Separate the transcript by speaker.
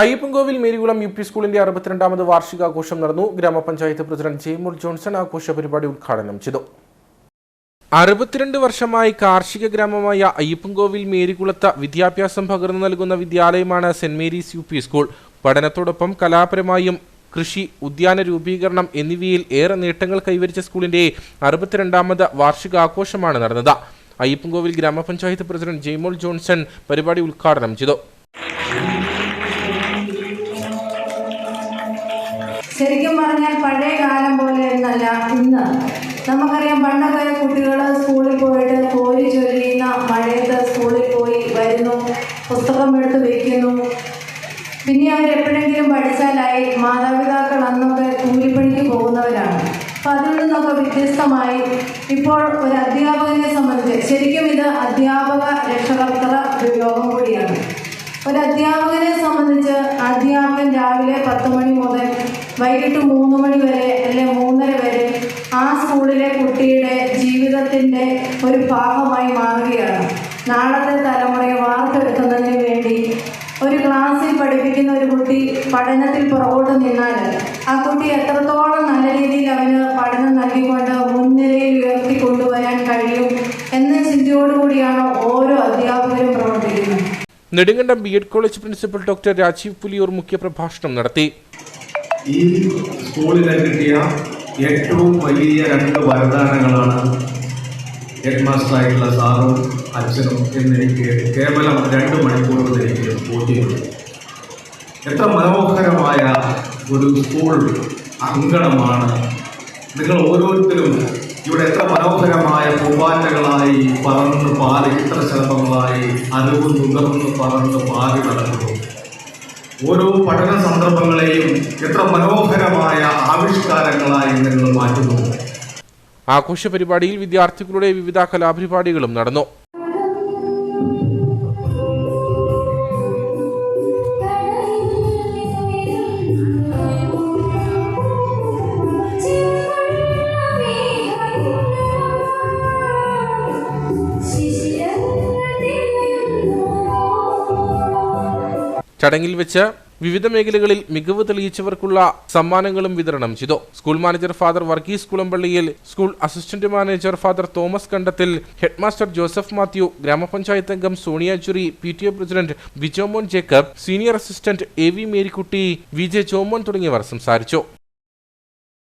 Speaker 1: Ayyappancoil Marykulam U P സ്കൂളിന്റെ അറുപത്തിരണ്ടാമത് വാർഷികാഘോഷം നടന്നു. ഗ്രാമപഞ്ചായത്ത് പ്രസിഡന്റ് ജെയ്മോൾ ജോൺസൺ ആഘോഷ പരിപാടി ഉദ്ഘാടനം ചെയ്തു. അറുപത്തിരണ്ട് വർഷമായി കാർഷിക ഗ്രാമമായ അയ്യപ്പൻകോവിൽ മേരികുളത്ത് വിദ്യാഭ്യാസം പകർന്നു നൽകുന്ന വിദ്യാലയമാണ് saint Mary's U P school. പഠനത്തോടൊപ്പം കലാപരമായും കൃഷി ഉദ്യാന രൂപീകരണം എന്നിവയിൽ ഏറെ നേട്ടങ്ങൾ കൈവരിച്ച സ്കൂളിന്റെ അറുപത്തിരണ്ടാമത് വാർഷികാഘോഷമാണ് നടന്നത്. അയ്യപ്പൻകോവിൽ ഗ്രാമപഞ്ചായത്ത് പ്രസിഡന്റ് ജെയ്മോൾ ജോൺസൺ പരിപാടി ഉദ്ഘാടനം ചെയ്തു.
Speaker 2: ശരിക്കും പറഞ്ഞാൽ പഴയ കാലം പോലെ എന്നല്ല ഇന്ന്. നമുക്കറിയാം പണ്ടൊക്കെ കുട്ടികൾ സ്കൂളിൽ പോയിട്ട് കോരി ചൊല്ലിയുന്ന മഴയത്ത് സ്കൂളിൽ പോയി വരുന്നു പുസ്തകം എടുത്ത് വയ്ക്കുന്നു പിന്നെ അവരെപ്പോഴെങ്കിലും പഠിച്ചാലായി മാതാപിതാക്കൾ അന്നൊക്കെ കൂലിപ്പണിക്ക് പോകുന്നവരാണ്. അപ്പം അതിൽ നിന്നൊക്കെ വ്യത്യസ്തമായി ഇപ്പോൾ ഒരു അധ്യാപകനെ സംബന്ധിച്ച് ശരിക്കും ഇത് അധ്യാപക രക്ഷകർത്തക ഒരു യോഗം കൂടിയാണ്. ഒരു അധ്യാപകനെ സംബന്ധിച്ച് അധ്യാപകൻ രാവിലെ പത്ത് മണി മുതൽ വൈകിട്ട് മൂന്ന് മണി വരെ അല്ലെ മൂന്നര വരെ ആ സ്കൂളിലെ കുട്ടിയുടെ ജീവിതത്തിന്റെ ഒരു ഭാഗമായി മാറുകയാണ്. നാളത്തെ തലമുറയെ വാർത്തെടുക്കുന്നതിന് വേണ്ടി ഒരു ക്ലാസ്സിൽ പഠിപ്പിക്കുന്ന ഒരു കുട്ടി പഠനത്തിൽ പുറകോട്ട് നിന്നാൽ ആ കുട്ടി എത്രത്തോളം നല്ല രീതിയിൽ അവന് പഠനം നൽകിക്കൊണ്ട് മുൻനിരയിൽ ഉയർത്തിക്കൊണ്ടുവരാൻ കഴിയും എന്ന ചിന്തയോടുകൂടിയാണ് ഓരോ അധ്യാപകരും പ്രവർത്തിക്കുന്നത്.
Speaker 1: Nedumkandam B Ed college principal doctor Rajeev Puliyoor മുഖ്യപ്രഭാഷണം നടത്തി.
Speaker 3: ഈ സ്കൂളിൽ കിട്ടിയ ഏറ്റവും വലിയ രണ്ട് വരദാനങ്ങളാണ് ഹെഡ് മാസ്റ്ററായിട്ടുള്ള സാറും അച്ഛനും എന്നെനിക്ക് കേവലം രണ്ട് മണിക്കൂർ കൊണ്ട് എനിക്ക് എത്ര മനോഹരമായ ഒരു സ്കൂൾ അങ്കണമാണ്. നിങ്ങൾ ഓരോരുത്തരും ഇവിടെ എത്ര മനോഹരമായ പൂമ്പാറ്റകളായി പറന്ന് പാറി ശ്രമങ്ങളായി അറിവ് നുകർന്ന് പറന്ന് പാറി നടക്കുന്നു. ഓരോ പഠന സന്ദർഭങ്ങളെയും എത്ര മനോഹരമായ ആവിഷ്കാരങ്ങളായി നിങ്ങൾ മാറ്റുന്നു.
Speaker 1: ആഘോഷ പരിപാടിയിൽ വിദ്യാർത്ഥികളുടെ വിവിധ കലാപരിപാടികളും നടന്നു. ചടങ്ങിൽ വെച്ച് വിവിധ മേഖലകളിൽ മികവ് തെളിയിച്ചവർക്കുള്ള സമ്മാനങ്ങളും വിതരണം ചെയ്തു. School manager father Varghese Kulampallil school assistant manager father Thomas Kandathil headmaster Joseph Mathew ഗ്രാമപഞ്ചായത്ത് അംഗം Sonia Jury P T A president Vijomon Jacob senior assistant A V Marykutty V J Jomon തുടങ്ങിയവർ സംസാരിച്ചു.